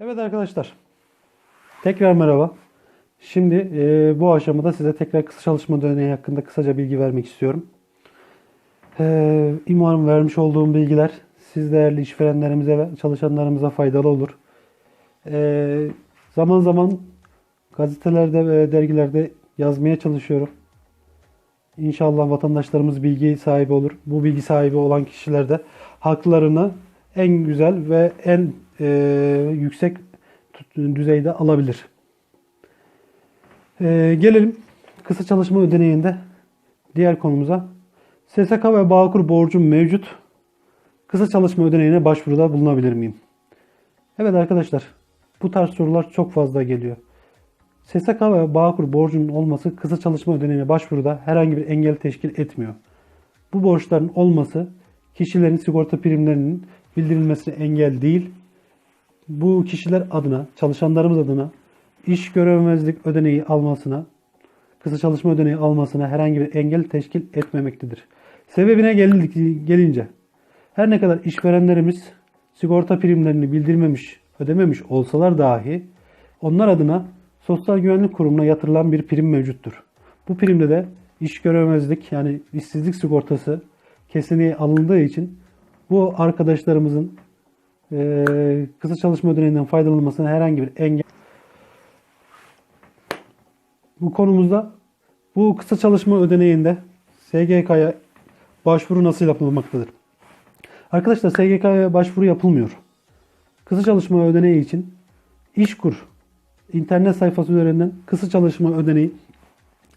Evet arkadaşlar. Tekrar merhaba. Şimdi e, bu aşamada size tekrar kısa çalışma döneği hakkında kısaca bilgi vermek istiyorum. E, umarım vermiş olduğum bilgiler siz değerli işverenlerimize ve çalışanlarımıza faydalı olur. E, zaman zaman gazetelerde ve dergilerde yazmaya çalışıyorum. İnşallah vatandaşlarımız bilgi sahibi olur. Bu bilgi sahibi olan kişiler de haklarını en güzel ve en e, yüksek düzeyde alabilir. E, gelelim kısa çalışma ödeneğinde diğer konumuza. SSK ve Bağkur borcum mevcut. Kısa çalışma ödeneğine başvuruda bulunabilir miyim? Evet arkadaşlar, bu tarz sorular çok fazla geliyor. SSK ve Bağkur borcunun olması kısa çalışma ödeneğine başvuruda herhangi bir engel teşkil etmiyor. Bu borçların olması kişilerin sigorta primlerinin bildirilmesine engel değil. Bu kişiler adına, çalışanlarımız adına iş görememezlik ödeneği almasına, kısa çalışma ödeneği almasına herhangi bir engel teşkil etmemektedir. Sebebine gelin- gelince her ne kadar işverenlerimiz sigorta primlerini bildirmemiş, ödememiş olsalar dahi onlar adına Sosyal Güvenlik Kurumu'na yatırılan bir prim mevcuttur. Bu primde de iş göremezlik yani işsizlik sigortası kesinliğe alındığı için bu arkadaşlarımızın eee, kısa çalışma ödeneğinden faydalanmasına herhangi bir engel bu konumuzda bu kısa çalışma ödeneğinde SGK'ya başvuru nasıl yapılmaktadır? Arkadaşlar SGK'ya başvuru yapılmıyor. Kısa çalışma ödeneği için İşkur internet sayfası üzerinden kısa çalışma ödeneği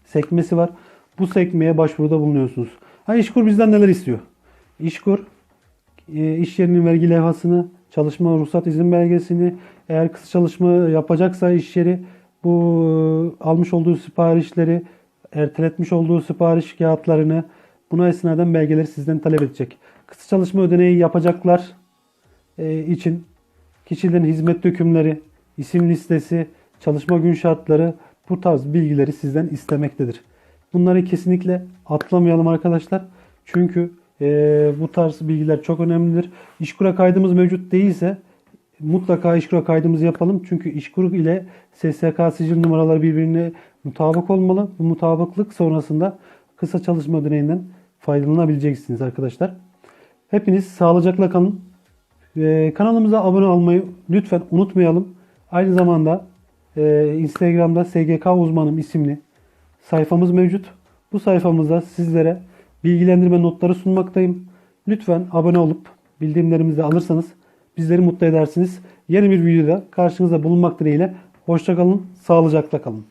sekmesi var. Bu sekmeye başvuruda bulunuyorsunuz. Ha İşkur bizden neler istiyor? İşkur e, iş yerinin vergi levhasını, çalışma ruhsat izin belgesini, eğer kısa çalışma yapacaksa iş yeri bu e, almış olduğu siparişleri, erteletmiş olduğu sipariş kağıtlarını buna esnaden belgeleri sizden talep edecek. Kısa çalışma ödeneği yapacaklar e, için kişilerin hizmet dökümleri, isim listesi, çalışma gün şartları bu tarz bilgileri sizden istemektedir. Bunları kesinlikle atlamayalım arkadaşlar. Çünkü eee, bu tarz bilgiler çok önemlidir. İşkura kaydımız mevcut değilse mutlaka İşkura kaydımızı yapalım. Çünkü İşkur ile SSK sicil numaraları birbirine mutabık olmalı. Bu mutabıklık sonrasında kısa çalışma ödeneğinden faydalanabileceksiniz arkadaşlar. Hepiniz sağlıcakla kalın. Ee, kanalımıza abone olmayı lütfen unutmayalım. Aynı zamanda e, Instagram'da SGK uzmanım isimli sayfamız mevcut. Bu sayfamızda sizlere bilgilendirme notları sunmaktayım. Lütfen abone olup bildirimlerimizi alırsanız bizleri mutlu edersiniz. Yeni bir videoda karşınızda bulunmak dileğiyle. Hoşçakalın, sağlıcakla kalın.